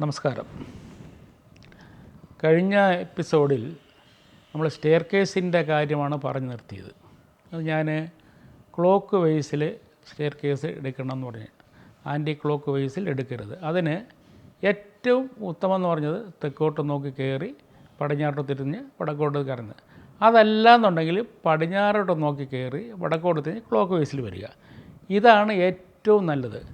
നമസ്കാരം. കഴിഞ്ഞ എപ്പിസോഡിൽ നമ്മൾ സ്റ്റെയർ കേസിന്റെ കാര്യമാണ് പറഞ്ഞു നിർത്തിയത്. അത് ഞാൻ ക്ലോക്ക് വൈസിൽ സ്റ്റെയർ കേസ് എടുക്കണം എന്ന് പറഞ്ഞു. ആന്റി ക്ലോക്ക് വൈസിൽ എടുക്കരുത്. അതിന് ഏറ്റവും ഉത്തമം എന്ന് പറഞ്ഞത് തെക്കോട്ട് നോക്കി കയറി പടിഞ്ഞാറോട്ട് തിരിഞ്ഞ് വടക്കോട്ട് കറങ്ങ്. അതല്ല എന്നുണ്ടെങ്കിൽ പടിഞ്ഞാറോട്ട് നോക്കി കയറി വടക്കോട്ട് തിരിഞ്ഞ് ക്ലോക്ക് വൈസിൽ വരിക. ഇതാണ് ഏറ്റവും നല്ലത്.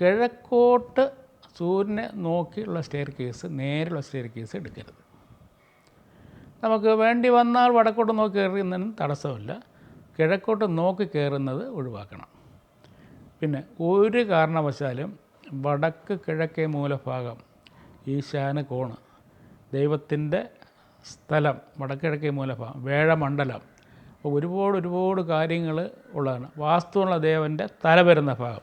കിഴക്കോട്ട് സൂര്യനെ നോക്കിയുള്ള സ്റ്റെയർ കേസ് നേരെയുള്ള സ്റ്റെയർ കേസ് എടുക്കരുത്. നമുക്ക് വേണ്ടി വന്നാൽ വടക്കോട്ട് നോക്കി കയറുന്നതിനും തടസ്സമില്ല. കിഴക്കോട്ട് നോക്കി കയറുന്നത് ഒഴിവാക്കണം. പിന്നെ ഒരു കാരണവശാലും വടക്ക് കിഴക്കേ മൂലഭാഗം ഈശാന കോണ് ദൈവത്തിന്റെ സ്ഥലം വടക്കിഴക്കേ മൂലഭാഗം വേഴമണ്ഡലം അപ്പോൾ ഒരുപാട് ഒരുപാട് കാര്യങ്ങൾ ഉള്ളതാണ്. വാസ്തുവുള്ള ദേവന്റെ തല വരുന്ന ഭാഗം.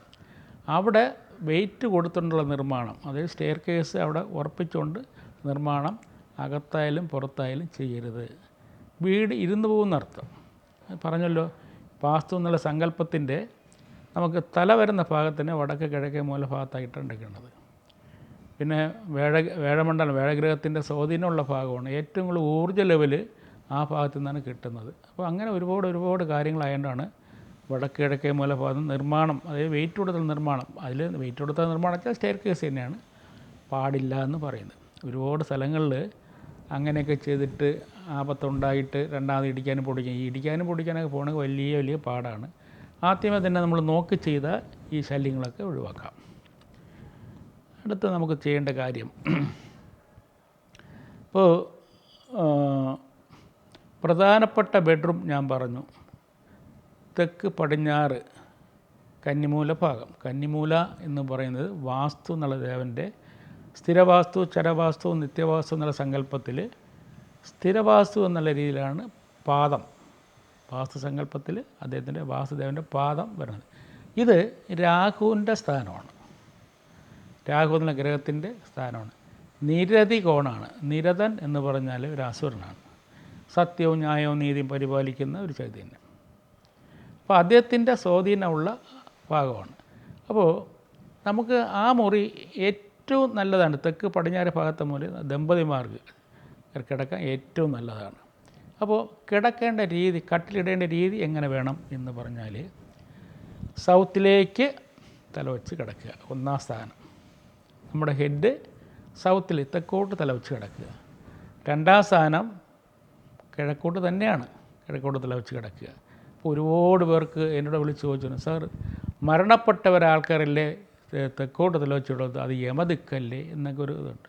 അവിടെ വെയിറ്റ് കൊടുത്തുകൊണ്ടുള്ള നിർമ്മാണം. അതായത് സ്റ്റെയർ കേസ് അവിടെ ഉറപ്പിച്ചുകൊണ്ട് നിർമ്മാണം അകത്തായാലും പുറത്തായാലും ചെയ്യരുത്. വീട് ഇരുന്ന് പോകുന്നർത്ഥം. പറഞ്ഞല്ലോ വാസ്തു എന്നുള്ള സങ്കല്പത്തിന്റെ നമുക്ക് തല വരുന്ന ഭാഗത്തിന് വടക്ക് കിഴക്കേ മൂലഭാഗത്തായിട്ടാണ് എടുക്കേണ്ടത്. പിന്നെ വേഴ വേഴമണ്ഡലം വേഴഗ്രഹത്തിന്റെ സ്വാധീനമുള്ള ഭാഗമാണ്. ഏറ്റവും കൂടുതൽ ഊർജ ലെവൽ ആ ഭാഗത്തു നിന്നാണ് കിട്ടുന്നത്. അപ്പോൾ അങ്ങനെ ഒരുപാട് ഒരുപാട് കാര്യങ്ങളായതുകൊണ്ടാണ് വടക്ക് കിഴക്കേ മൂലഭാഗം നിർമ്മാണം അതായത് വെയിറ്റ് കൊടുത്ത നിർമ്മാണം. അതിൽ വെയിറ്റ് കൊടുത്ത നിർമ്മാണം വെച്ചാൽ സ്റ്റെയർ കേസ് തന്നെയാണ്. പാടില്ല എന്ന് പറയുന്നത്. ഒരുപാട് സ്ഥലങ്ങളിൽ അങ്ങനെയൊക്കെ ചെയ്തിട്ട് ആപത്തുണ്ടായിട്ട് രണ്ടാമത് ഇടിക്കാനും പൊടിക്കാൻ ഈ ഇടിക്കാനും പൊടിക്കാനൊക്കെ പോകണമെങ്കിൽ വലിയ വലിയ പാടാണ്. ആദ്യമേ തന്നെ നമ്മൾ നോക്കി ചെയ്ത ഈ ശല്യങ്ങളൊക്കെ ഒഴിവാക്കാം. അടുത്ത നമുക്ക് ചെയ്യേണ്ട കാര്യം. ഇപ്പോൾ പ്രധാനപ്പെട്ട ബെഡ്റൂം ഞാൻ പറഞ്ഞു. തെക്ക് പടിഞ്ഞാറ് കന്നിമൂല ഭാഗം. കന്നിമൂല എന്ന് പറയുന്നത് വാസ്തു എന്നുള്ള ദേവന്റെ സ്ഥിരവാസ്തു ചരവാസ്തു നിത്യവാസ്തു എന്നുള്ള സങ്കല്പത്തിൽ സ്ഥിരവാസ്തു എന്നുള്ള രീതിയിലാണ് പാദം. വാസ്തു സങ്കല്പത്തിൽ അദ്ദേഹത്തിന്റെ വാസുദേവന്റെ പാദം വരുന്നത്. ഇത് രാഹുവിന്റെ സ്ഥാനമാണ്. രാഹു എന്ന ഗ്രഹത്തിന്റെ സ്ഥാനമാണ്. നിരതി കോണാണ്. നിരതൻ എന്ന് പറഞ്ഞാൽ ഒരു അസുരനാണ്. സത്യവും ന്യായവും നീതിയും പരിപാലിക്കുന്ന ഒരു ചൈതന്യം അപ്പോൾ അദ്ദേഹത്തിന്റെ സ്വാധീനമുള്ള ഭാഗമാണ്. അപ്പോൾ നമുക്ക് ആ മുറി ഏറ്റവും നല്ലതാണ്. തെക്ക് പടിഞ്ഞാറ് ഭാഗത്തെ മുറി ദമ്പതിമാർക്ക് കിടക്കാൻ ഏറ്റവും നല്ലതാണ്. അപ്പോൾ കിടക്കേണ്ട രീതി കട്ടിലിടേണ്ട രീതി എങ്ങനെ വേണം എന്ന് പറഞ്ഞാൽ സൗത്തിലേക്ക് തല വെച്ച് കിടക്കുക. ഒന്നാം സ്ഥാനം. നമ്മുടെ ഹെഡ് സൗത്തിൽ തെക്കോട്ട് തലവെച്ച് കിടക്കുക. രണ്ടാം സ്ഥാനം കിഴക്കോട്ട് തന്നെയാണ്. കിഴക്കോട്ട് തലവെച്ച് കിടക്കുക. ഒരുപാട് പേർക്ക് എന്നോട് വിളിച്ച് ചോദിച്ചു സാർ മരണപ്പെട്ടവർ ആൾക്കാരല്ലേ തെക്കോട്ട് തലവെച്ചിടുന്നത് അത് യമദിക്കല്ലേ? എന്നൊക്കെ ഒരു ഇതുണ്ട്.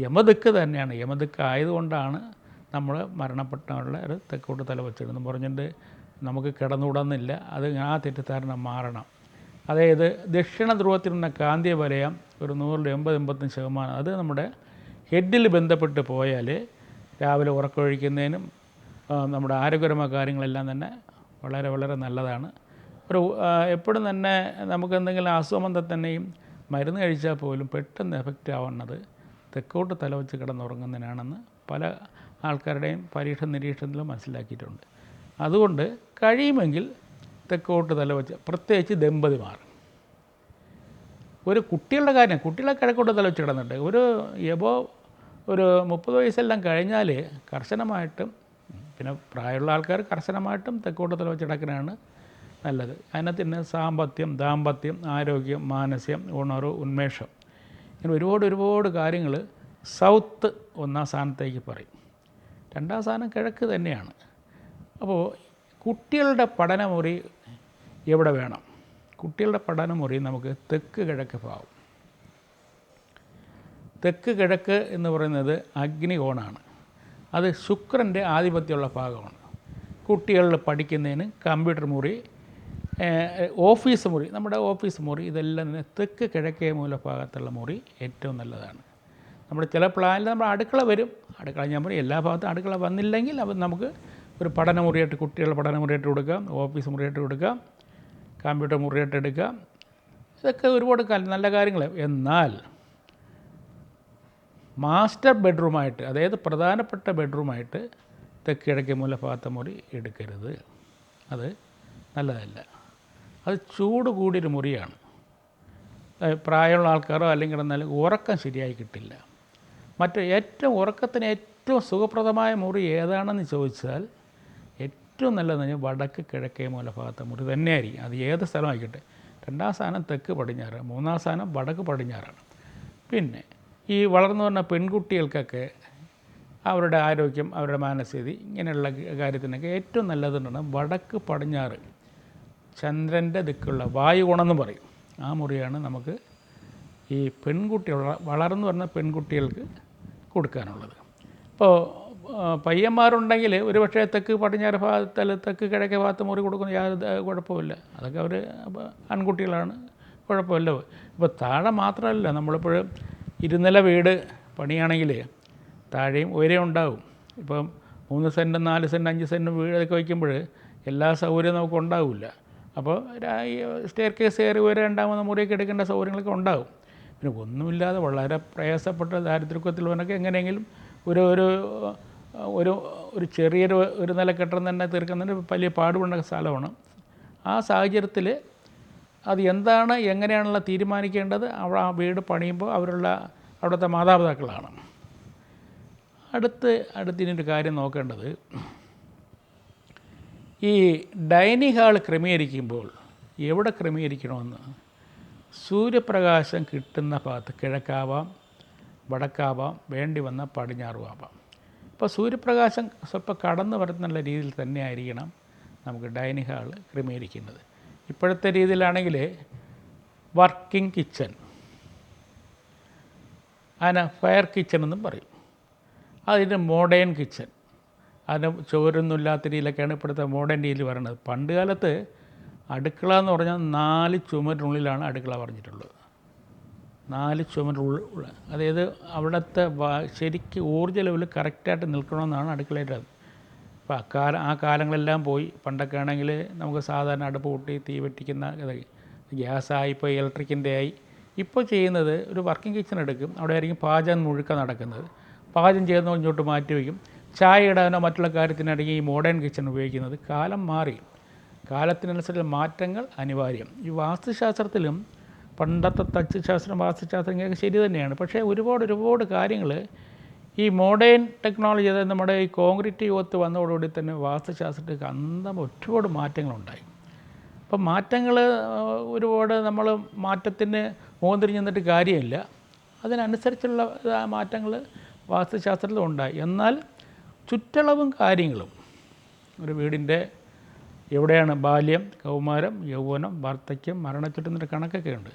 യമദിക്ക് തന്നെയാണ്. യമദിക്ക് ആയതുകൊണ്ടാണ് നമ്മൾ മരണപ്പെട്ടവരുടെ ഒരു തെക്കോട്ട് തല വെച്ചിടുന്നത്. പറഞ്ഞിട്ട് നമുക്ക് കിടന്നുകൂടുന്നില്ല. അത് ആ തെറ്റിദ്ധാരണ മാറണം. അതായത് ദക്ഷിണ ധ്രുവത്തിൽ നിന്ന കാന്തിയ വലയം ഒരു നൂറിൽ എൺപത് എൺപത്തഞ്ച് ശതമാനം അത് നമ്മുടെ ഹെഡിൽ ബന്ധപ്പെട്ട് പോയാൽ രാവിലെ ഉറക്കമൊഴിക്കുന്നതിനും നമ്മുടെ ആരോഗ്യപരമായ കാര്യങ്ങളെല്ലാം തന്നെ വളരെ വളരെ നല്ലതാണ്. ഒരു എപ്പോഴും തന്നെ നമുക്ക് എന്തെങ്കിലും അസുഖം തന്നെയും മരുന്ന് കഴിച്ചാൽ പോലും പെട്ടെന്ന് എഫക്റ്റ് ആവുന്നത് തെക്കോട്ട് തലവെച്ച് കിടന്നുറങ്ങുന്നതിനാണെന്ന് പല ആൾക്കാരുടെയും പരീക്ഷ നിരീക്ഷണത്തിലും മനസ്സിലാക്കിയിട്ടുണ്ട്. അതുകൊണ്ട് കഴിയുമെങ്കിൽ തെക്കോട്ട് തലവെച്ച് പ്രത്യേകിച്ച് ദമ്പതിമാർ. ഒരു കുട്ടികളുടെ കാര്യം കുട്ടികളെ കിഴക്കോട്ട് തലവെച്ച് കിടന്നിട്ട് ഒരു എബോ ഒരു മുപ്പത് വയസ്സെല്ലാം കഴിഞ്ഞാൽ കർശനമായിട്ടും പിന്നെ പ്രായമുള്ള ആൾക്കാർ കർശനമായിട്ടും തെക്കോട്ടത്തിൽ തലവെച്ച് കിടക്കുന്നതാണ് നല്ലത്. അതിനകത്ത് തന്നെ സാമ്പത്യം ദാമ്പത്യം ആരോഗ്യം മാനസ്യം ഉണർവ് ഉന്മേഷം ഇങ്ങനെ ഒരുപാട് ഒരുപാട് കാര്യങ്ങൾ സൗത്ത് ഒന്നാം സ്ഥാനത്തേക്ക് പറയും. രണ്ടാം സ്ഥാനം കിഴക്ക് തന്നെയാണ്. അപ്പോൾ കുട്ടികളുടെ പഠനമുറി എവിടെ വേണം? കുട്ടികളുടെ പഠനമുറി നമുക്ക് തെക്ക് കിഴക്ക് ഭാഗം. തെക്ക് കിഴക്ക് എന്ന് പറയുന്നത് അഗ്നികോണാണ്. അത് ശുക്രന്റെ ആധിപത്യമുള്ള ഭാഗമാണ്. കുട്ടികളിൽ പഠിക്കുന്നതിന് കമ്പ്യൂട്ടർ മുറി ഓഫീസ് മുറി നമ്മുടെ ഓഫീസ് മുറി ഇതെല്ലാം തന്നെ തെക്ക് കിഴക്കേ മൂലഭാഗത്തുള്ള മുറി ഏറ്റവും നല്ലതാണ്. നമ്മുടെ ചില പ്ലാനിൽ നമ്മൾ അടുക്കള വരും. അടുക്കള ഞാൻ പറയും എല്ലാ ഭാഗത്തും അടുക്കള വന്നില്ലെങ്കിൽ അത് നമുക്ക് ഒരു പഠനമുറിയായിട്ട് കുട്ടികളുടെ പഠനമുറിയായിട്ട് കൊടുക്കാം ഓഫീസ് മുറിയായിട്ട് കൊടുക്കാം കമ്പ്യൂട്ടർ മുറിയായിട്ട് എടുക്കാം. ഇതൊക്കെ ഒരുപാട് നല്ല കാര്യങ്ങൾ എന്നാൽ മാസ്റ്റർ ബെഡ്റൂമായിട്ട് അതായത് പ്രധാനപ്പെട്ട ബെഡ്റൂമായിട്ട് തെക്ക് മൂല ഭാഗത്തെ മുറി എടുക്കരുത്. അത് നല്ലതല്ല. അത് ചൂട് കൂടിയൊരു മുറിയാണ്. പ്രായമുള്ള ആൾക്കാരോ അല്ലെങ്കിൽ എന്നാലും ഉറക്കം ശരിയായി കിട്ടില്ല. മറ്റ് ഏറ്റവും ഉറക്കത്തിന് ഏറ്റവും സുഖപ്രദമായ മുറി ഏതാണെന്ന് ചോദിച്ചാൽ ഏറ്റവും നല്ലതെന്ന് പറഞ്ഞാൽ വടക്ക് കിഴക്കേ മൂല ഭാഗത്തെ മുറി തന്നെയായിരിക്കും. അത് ഏത് സ്ഥലമായിക്കോട്ടെ. രണ്ടാം സ്ഥാനം തെക്ക് പടിഞ്ഞാറ് മൂന്നാം സ്ഥാനം വടക്ക് പടിഞ്ഞാറാണ്. പിന്നെ ഈ വളർന്നു വന്ന പെൺകുട്ടികൾക്കൊക്കെ അവരുടെ ആരോഗ്യം അവരുടെ മാനസ്ഥിതി ഇങ്ങനെയുള്ള കാര്യത്തിനൊക്കെ ഏറ്റവും നല്ലതെന്നാണ് വടക്ക് പടിഞ്ഞാറ് ചന്ദ്രന്റെ ദിക്കുള്ള വായു ഗുണമെന്ന് പറയും. ആ മുറിയാണ് നമുക്ക് ഈ പെൺകുട്ടികൾ വളർന്നു വരുന്ന പെൺകുട്ടികൾക്ക് കൊടുക്കാനുള്ളത്. ഇപ്പോൾ പയ്യന്മാരുണ്ടെങ്കിൽ ഒരു പക്ഷേ തെക്ക് പടിഞ്ഞാറ് ഭാഗത്തല്ല തെക്ക് കിഴക്കേ ഭാഗത്ത് മുറി കൊടുക്കുന്ന യാതൊരു കുഴപ്പമില്ല അതൊക്കെ അവർ ആൺകുട്ടികളാണ്. കുഴപ്പമില്ല. ഇപ്പോൾ താഴെ മാത്രമല്ല നമ്മളിപ്പോഴും ഇരുനില വീട് പണിയാണെങ്കിൽ താഴെയും ഉയരം ഉണ്ടാവും. ഇപ്പം മൂന്ന് സെന്റ് നാല് സെന്റ് അഞ്ച് സെന്റ് വീടൊക്കെ വയ്ക്കുമ്പോൾ എല്ലാ സൗകര്യവും നമുക്ക് ഉണ്ടാവില്ല. അപ്പോൾ സ്റ്റെയർ കേസ് കയറി ഉയരം ഉണ്ടാകുന്ന മുറിയൊക്കെ എടുക്കേണ്ട സൗകര്യങ്ങളൊക്കെ ഉണ്ടാവും. പിന്നെ ഒന്നുമില്ലാതെ വളരെ പ്രയാസപ്പെട്ട ദാരിദ്ര്യത്വത്തിലുള്ളവനൊക്കെ എങ്ങനെയെങ്കിലും ഒരു ഒരു ഒരു ഒരു ചെറിയൊരു ഒരു നില കെട്ടണം തന്നെ തീർക്കുന്നതിന് വലിയ പാടുപെടുന്ന സ്ഥലമാണ്. ആ സാഹചര്യത്തിൽ അത് എന്താണ് എങ്ങനെയാണുള്ള തീരുമാനിക്കേണ്ടത്? അവിടെ ആ വീട് പണിയുമ്പോൾ അവരുള്ള അവിടുത്തെ മാതാപിതാക്കളാണ്. അടുത്ത് അടുത്തിനൊരു കാര്യം നോക്കേണ്ടത്. ഈ ഡൈനിങ് ഹാൾ ക്രമീകരിക്കുമ്പോൾ എവിടെ ക്രമീകരിക്കണമെന്ന്? സൂര്യപ്രകാശം കിട്ടുന്ന ഭാഗത്ത് കിഴക്കാവാം വടക്കാവാം വേണ്ടി വന്ന പടിഞ്ഞാറുമാവാം ഇപ്പോൾ സൂര്യപ്രകാശം സ്വല്പം കടന്നു വരുന്നുള്ള രീതിയിൽ തന്നെ ആയിരിക്കണം നമുക്ക് ഡൈനിങ് ഹാൾ ക്രമീകരിക്കേണ്ടത്. ഇപ്പോഴത്തെ രീതിയിലാണെങ്കിൽ വർക്കിംഗ് കിച്ചൺ. അതിന് ഫയർ കിച്ചൺ എന്നും പറയും. അതിന് മോഡേൺ കിച്ചൺ. അതിന് ചോരൊന്നുമില്ലാത്ത രീതിയിലൊക്കെയാണ് ഇപ്പോഴത്തെ മോഡേൺ രീതിയിൽ പറയുന്നത് പണ്ട് കാലത്ത് അടുക്കള എന്ന് പറഞ്ഞാൽ നാല് ചുമരിനുള്ളിലാണ് അടുക്കള പറഞ്ഞിട്ടുള്ളത്. നാല് ചുമരുള്ള അതായത് അവിടുത്തെ ശരിക്ക് ഊർജ ലെവൽ കറക്റ്റായിട്ട് നിൽക്കണമെന്നാണ് അടുക്കളയുടെ അത്. അപ്പോൾ അക്കാലം ആ കാലങ്ങളെല്ലാം പോയി. പണ്ടൊക്കെ ആണെങ്കിൽ നമുക്ക് സാധാരണ അടുപ്പ് കൂട്ടി തീ വെട്ടിക്കുന്ന ഇതൊക്കെ ഗ്യാസായി ഇപ്പോൾ ഇലക്ട്രിക്കിന്റെ ആയി. ഇപ്പോൾ ചെയ്യുന്നത് ഒരു വർക്കിംഗ് കിച്ചൺ എടുക്കും. അവിടെ ആയിരിക്കും പാചകം മുഴുക്ക നടക്കുന്നത്. പാചകം ചെയ്യുന്ന ഇങ്ങോട്ട് മാറ്റി വയ്ക്കും. ചായ ഇടാനോ മറ്റുള്ള കാര്യത്തിനാണെങ്കിൽ ഈ മോഡേൺ കിച്ചൺ ഉപയോഗിക്കുന്നത്. കാലം മാറി. കാലത്തിനനുസരിച്ച് മാറ്റങ്ങൾ അനിവാര്യം. ഈ വാസ്തുശാസ്ത്രത്തിലും പണ്ടത്തെ തച്ചുശാസ്ത്രം വാസ്തുശാസ്ത്രം ശരി തന്നെയാണ്. പക്ഷേ ഒരുപാട് ഒരുപാട് കാര്യങ്ങൾ ഈ മോഡേൺ ടെക്നോളജി അതായത് നമ്മുടെ ഈ കോൺക്രീറ്റ് യുഗത്ത് വന്നതോടുകൂടി തന്നെ വാസ്തുശാസ്ത്രത്തിൽ അന്തം ഒരുപാട് മാറ്റങ്ങളുണ്ടായി. അപ്പം മാറ്റങ്ങൾ ഒരുപാട് നമ്മൾ മാറ്റത്തിന് മുഖം കാര്യമില്ല. അതിനനുസരിച്ചുള്ള മാറ്റങ്ങൾ വാസ്തുശാസ്ത്രത്തിൽ ഉണ്ടായി. എന്നാൽ ചുറ്റളവും കാര്യങ്ങളും ഒരു വീടിന്റെ എവിടെയാണ് ബാല്യം കൗമാരം യൗവനം വാർദ്ധക്യം മരണച്ചുറ്റുന്നൊരു കണക്കൊക്കെ ഉണ്ട്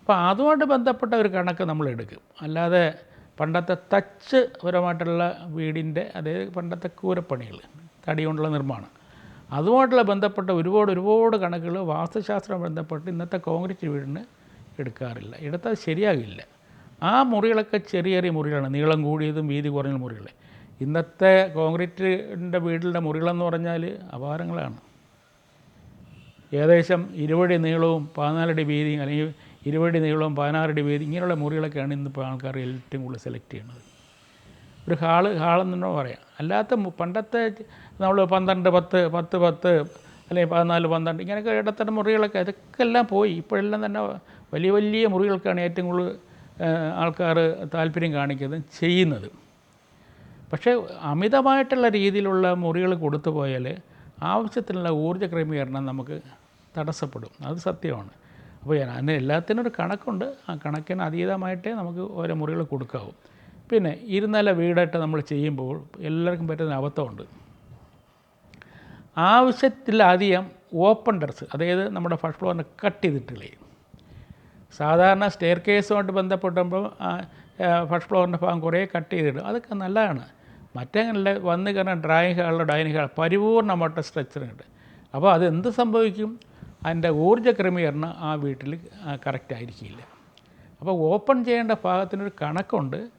അപ്പോൾ അതുമായിട്ട് ബന്ധപ്പെട്ട ഒരു കണക്ക് നമ്മൾ എടുക്കും. അല്ലാതെ പണ്ടത്തെ തച്ച് പരമായിട്ടുള്ള വീടിന്റെ അതായത് പണ്ടത്തെ കൂരപ്പണികൾ തടി കൊണ്ടുള്ള നിർമ്മാണം. അതുമായിട്ടുള്ള ബന്ധപ്പെട്ട ഒരുപാട് ഒരുപാട് കണക്കുകൾ വാസ്തുശാസ്ത്രം ബന്ധപ്പെട്ട് ഇന്നത്തെ കോൺക്രീറ്റ് വീടിന് എടുക്കാറില്ല. എടുത്താൽ ശരിയാകില്ല. ആ മുറികളൊക്കെ ചെറിയ ചെറിയ മുറികളാണ്. നീളം കൂടിയതും വീതി കുറഞ്ഞ മുറികൾ ഇന്നത്തെ കോൺക്രീറ്റിന്റെ വീടിന്റെ മുറികളെന്ന് പറഞ്ഞാൽ അപാരങ്ങളാണ്. ഏകദേശം ഇരുപടി നീളവും പതിനാലടി വീതിയും അല്ലെങ്കിൽ ഇരുപടി നീളവും പതിനാറടി വീതി ഇങ്ങനെയുള്ള മുറികളൊക്കെയാണ് ഇന്നിപ്പോൾ ആൾക്കാർ ഏറ്റവും കൂടുതൽ സെലക്ട് ചെയ്യുന്നത്. ഒരു ഹാൾ ഹാളെന്നു പറയാം. അല്ലാത്ത പണ്ടത്തെ നമ്മൾ പന്ത്രണ്ട് പത്ത് പത്ത് പത്ത് അല്ലെങ്കിൽ പതിനാല് പന്ത്രണ്ട് ഇങ്ങനെയൊക്കെ ഇടത്തരം മുറികളൊക്കെ അതൊക്കെ എല്ലാം പോയി. ഇപ്പോഴെല്ലാം തന്നെ വലിയ വലിയ മുറികൾക്കാണ് ഏറ്റവും കൂടുതൽ ആൾക്കാർ താല്പര്യം കാണിക്കുന്നത് ചെയ്യുന്നത്. പക്ഷേ അമിതമായിട്ടുള്ള രീതിയിലുള്ള മുറികൾ കൊടുത്തു പോയാൽ ആവശ്യത്തിനുള്ള ഊർജ ക്രമീകരണം നമുക്ക് തടസ്സപ്പെടും. അത് സത്യമാണ്. അപ്പോൾ അതിന് എല്ലാത്തിനും ഒരു കണക്കുണ്ട്. ആ കണക്കിന് അതീതമായിട്ടേ നമുക്ക് ഓരോ മുറികൾ കൊടുക്കാവൂ. പിന്നെ ഇരുനില വീടായിട്ട് നമ്മൾ ചെയ്യുമ്പോൾ എല്ലാവർക്കും പറ്റുന്ന അബദ്ധമുണ്ട്. ആവശ്യത്തിലധികം ഓപ്പൺ ടെറസ് അതായത് നമ്മുടെ ഫസ്റ്റ് ഫ്ലോറിനെ കട്ട് ചെയ്തിട്ടുള്ളേ സാധാരണ സ്റ്റെയർ കേസുമായിട്ട് ബന്ധപ്പെട്ടുമ്പോൾ ഫസ്റ്റ് ഫ്ലോറിന്റെ ഭാഗം കുറേ കട്ട് ചെയ്തിടും. അതൊക്കെ നല്ലതാണ്. മറ്റങ്ങനെ വന്ന് കാരണം ഡ്രായിങ് ഹാളിലോ ഡൈനിങ് ഹാൾ പരിപൂർണമായിട്ട് സ്ട്രക്ചറുണ്ട് അപ്പോൾ അത് എന്ത് സംഭവിക്കും? അതിന്റെ ഊർജ ക്രമീകരണം ആ വീട്ടിൽ കറക്റ്റ് ആയിരിക്കില്ല. അപ്പോൾ ഓപ്പൺ ചെയ്യേണ്ട ഭാഗത്തിനൊരു കണക്കുണ്ട്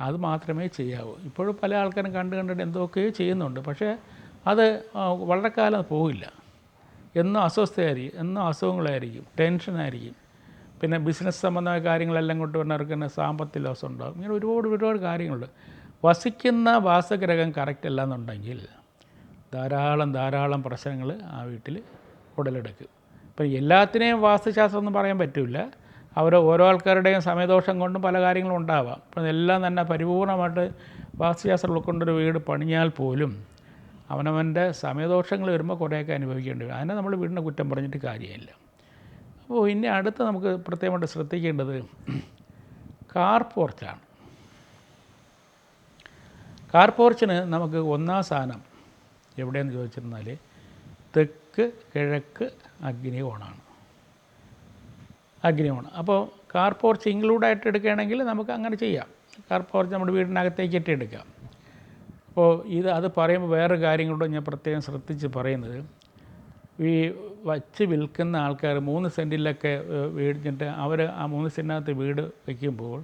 അത് മാത്രമേ ചെയ്യാവൂ. ഇപ്പോഴും പല ആൾക്കാരും കണ്ട് കണ്ടിട്ട് എന്തൊക്കെയോ ചെയ്യുന്നുണ്ട്. പക്ഷേ അത് വളരെ കാലം പോകില്ല എന്നും അസ്വസ്ഥയായിരിക്കും എന്നും അസുഖങ്ങളായിരിക്കും ടെൻഷനായിരിക്കും. പിന്നെ ബിസിനസ് സംബന്ധമായ കാര്യങ്ങളെല്ലാം കൊണ്ട് വന്നവർക്ക് തന്നെ സാമ്പത്തിക ലോസ് ഉണ്ടാകും. ഇങ്ങനെ ഒരുപാട് ഒരുപാട് കാര്യങ്ങളുണ്ട്. വസിക്കുന്ന വാസഗ്രഹം കറക്റ്റ് അല്ല എന്നുണ്ടെങ്കിൽ ധാരാളം ധാരാളം പ്രശ്നങ്ങൾ ആ വീട്ടിൽ ഉടലെടുക്കും. ഇപ്പം എല്ലാത്തിനെയും വാസ്തുശാസ്ത്രം ഒന്നും പറയാൻ പറ്റില്ല. അവർ ഓരോ ആൾക്കാരുടെയും സമയദോഷം കൊണ്ടും പല കാര്യങ്ങളും ഉണ്ടാവാം. അപ്പം ഇതെല്ലാം തന്നെ പരിപൂർണമായിട്ട് വാസ്തുശാസ്ത്രം ഉൾക്കൊണ്ടൊരു വീട് പണിഞ്ഞാൽ പോലും അവനവന്റെ സമയദോഷങ്ങൾ വരുമ്പോൾ കുറേയൊക്കെ അനുഭവിക്കേണ്ടി വരും. അതിനെ നമ്മൾ വീടിനെ കുറ്റം പറഞ്ഞിട്ട് കാര്യമില്ല. അപ്പോൾ ഇനി അടുത്ത് നമുക്ക് പ്രത്യേകമായിട്ട് ശ്രദ്ധിക്കേണ്ടത് കാർ പോർച്ചാണ്. കാർ പോർച്ചിന് നമുക്ക് ഒന്നാം സ്ഥാനം എവിടെയെന്ന് ചോദിച്ചിരുന്നാൽ തെക്ക് കിഴക്ക് അഗ്നി കോണാണ് അഗ്നി കോണം അപ്പോൾ കാർ പോർച്ച് ഇൻക്ലൂഡായിട്ട് എടുക്കുകയാണെങ്കിൽ നമുക്ക് അങ്ങനെ ചെയ്യാം. കാർ പോർച്ച് നമ്മുടെ വീടിനകത്തേക്ക് ഇട്ട് എടുക്കാം. അപ്പോൾ ഇത് അത് പറയുമ്പോൾ വേറെ കാര്യങ്ങളോട് ഞാൻ പ്രത്യേകം ശ്രദ്ധിച്ച് പറയുന്നത്. ഈ വച്ച് വിൽക്കുന്ന ആൾക്കാർ മൂന്ന് സെന്റിലൊക്കെ വീടിഞ്ഞിട്ട് അവർ ആ മൂന്ന് സെന്റിനകത്ത് വീട് വയ്ക്കുമ്പോൾ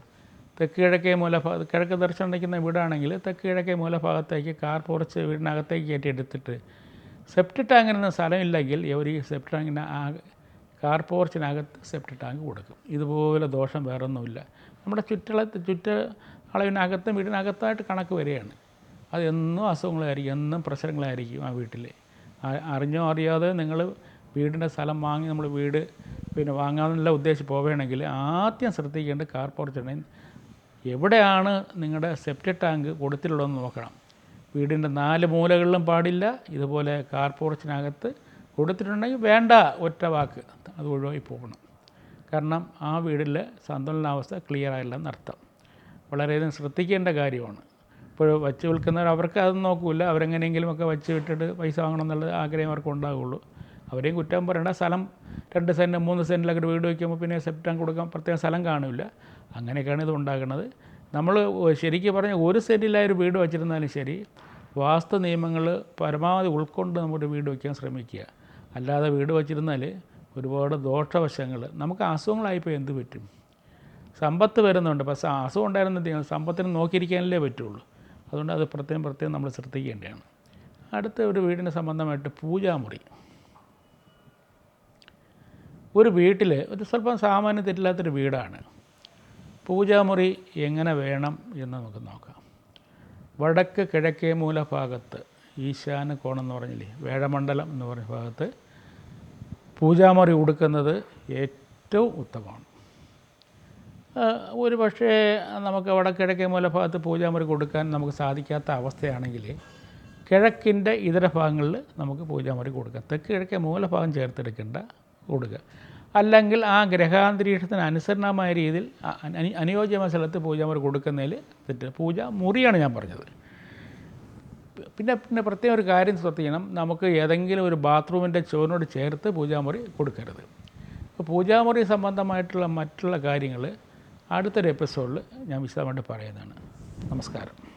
തെക്ക് കിഴക്കേ മൂലഭാഗത്ത് കിഴക്ക് ദർശനം നിൽക്കുന്ന വീടാണെങ്കിൽ തെക്ക് കിഴക്കേ മൂലഭാഗത്തേക്ക് കാർ പുറച്ച് വീടിനകത്തേക്ക് കയറ്റി എടുത്തിട്ട് സെപ്റ്റി ടാങ്കിനൊന്നും സ്ഥലമില്ലെങ്കിൽ ഇവർ ഈ സെപ്റ്റ് ടാങ്കിന് ആ കാർ പോർച്ചിനകത്ത് സെപ്റ്റ് ടാങ്ക് കൊടുക്കും. ഇതുപോലെ ദോഷം വേറൊന്നുമില്ല. നമ്മുടെ ചുറ്റള ചുറ്റ അളവിനകത്തും വീടിനകത്തായിട്ട് കണക്ക് വരികയാണ്. അതെന്നും അസുഖങ്ങളായിരിക്കും എന്നും പ്രശ്നങ്ങളായിരിക്കും ആ വീട്ടിൽ അറിഞ്ഞോ അറിയാതെ നിങ്ങൾ വീടിന്റെ സ്ഥലം വാങ്ങി നമ്മൾ വീട് പിന്നെ വാങ്ങാമെന്നുള്ള ഉദ്ദേശിച്ച് പോവുകയാണെങ്കിൽ ആദ്യം ശ്രദ്ധിക്കേണ്ടത് കാർ പോർച്ചിനെ. എവിടെയാണ് നിങ്ങളുടെ സെപ്റ്റ് ടാങ്ക് കൊടുത്തിട്ടുള്ളതെന്ന് നോക്കണം. വീടിന്റെ നാല് മൂലകളിലും പാടില്ല. ഇതുപോലെ കാർ പോർച്ചിനകത്ത് കൊടുത്തിട്ടുണ്ടെങ്കിൽ വേണ്ട ഒറ്റ വാക്ക്. അത് ഒഴിവായി പോകണം. കാരണം ആ വീടിൽ സന്തുലനാവസ്ഥ ക്ലിയർ ആയില്ലെന്ന് അർത്ഥം. വളരെയധികം ശ്രദ്ധിക്കേണ്ട കാര്യമാണ്. ഇപ്പോൾ വച്ച് വിൽക്കുന്നവർ അവർക്ക് അതൊന്നും നോക്കില്ല അവരെങ്ങനെയെങ്കിലുമൊക്കെ വച്ച് വിട്ടിട്ട് പൈസ വാങ്ങണം എന്നുള്ള ആഗ്രഹം അവർക്ക് ഉണ്ടാകുള്ളൂ അവരെയും കുറ്റം പറയണ്ട. സ്ഥലം രണ്ട് സെന്റ് മൂന്ന് സെന്റിലൊക്കെ വീട് വയ്ക്കുമ്പോൾ പിന്നെ സെപ്റ്റം കൊടുക്കാൻ പ്രത്യേക സ്ഥലം കാണില്ല. അങ്ങനെയൊക്കെയാണ് ഇത് ഉണ്ടാക്കുന്നത് നമ്മൾ ശരിക്കും പറഞ്ഞാൽ ഒരു സെന്റിലായ ഒരു വീട് വച്ചിരുന്നാലും ശരി വാസ്തു നിയമങ്ങൾ പരമാവധി ഉൾക്കൊണ്ട് നമ്മുടെ വീട് വയ്ക്കാൻ ശ്രമിക്കുക. അല്ലാതെ വീട് വച്ചിരുന്നാൽ ഒരുപാട് ദോഷവശങ്ങൾ നമുക്ക് അസുഖങ്ങളായിപ്പോൾ എന്ത് പറ്റും? സമ്പത്ത് വരുന്നുണ്ട് പക്ഷേ അസുഖം ഉണ്ടായിരുന്ന സമ്പത്തിന് നോക്കിയിരിക്കാനല്ലേ പറ്റുള്ളൂ. അതുകൊണ്ട് അത് പ്രത്യേകം പ്രത്യേകം നമ്മൾ ശ്രദ്ധിക്കേണ്ടതാണ്. അടുത്ത ഒരു വീടിന് സംബന്ധമായിട്ട് പൂജാമുറി. ഒരു വീട്ടിൽ ഒരു സ്വല്പം സാമാന്യം തെറ്റില്ലാത്തൊരു വീടാണ്. പൂജാമുറി എങ്ങനെ വേണം എന്ന് നമുക്ക് നോക്കാം. വടക്ക് കിഴക്കേ മൂലഭാഗത്ത് ഈശാന കോണം എന്ന് പറഞ്ഞില്ലേ വേഴമണ്ഡലം എന്ന് പറഞ്ഞ ഭാഗത്ത് പൂജാമുറി ഉടുക്കുന്നത് ഏറ്റവും ഉത്തമമാണ്. ഒരു പക്ഷേ നമുക്ക് വടക്കിഴക്കേ മൂലഭാഗത്ത് പൂജാമുറി കൊടുക്കാൻ നമുക്ക് സാധിക്കാത്ത അവസ്ഥയാണെങ്കിൽ കിഴക്കിന്റെ ഇതര ഭാഗങ്ങളിൽ നമുക്ക് പൂജാമുറി കൊടുക്കാം. തെക്ക് കിഴക്കേ മൂലഭാഗം ചേർത്തെടുക്കേണ്ട കൊടുക്കുക. അല്ലെങ്കിൽ ആ ഗ്രഹാന്തരീക്ഷത്തിന് അനുസരണമായ രീതിയിൽ അനുയോജ്യമായ സ്ഥലത്ത് പൂജാമുറി കൊടുക്കുന്നതിൽ തെറ്റ്. പൂജ മുറിയാണ് ഞാൻ പറഞ്ഞത്. പിന്നെ പിന്നെ പ്രത്യേകം ഒരു കാര്യം ശ്രദ്ധിക്കണം. നമുക്ക് ഏതെങ്കിലും ഒരു ബാത്റൂമിന്റെ ചോറിനോട് ചേർത്ത് പൂജാമുറി കൊടുക്കരുത്. അപ്പോൾ പൂജാമുറി സംബന്ധമായിട്ടുള്ള മറ്റുള്ള കാര്യങ്ങൾ അടുത്തൊരു എപ്പിസോഡിൽ ഞാൻ വിശദമായിട്ട് പറയുന്നതാണ്. നമസ്കാരം.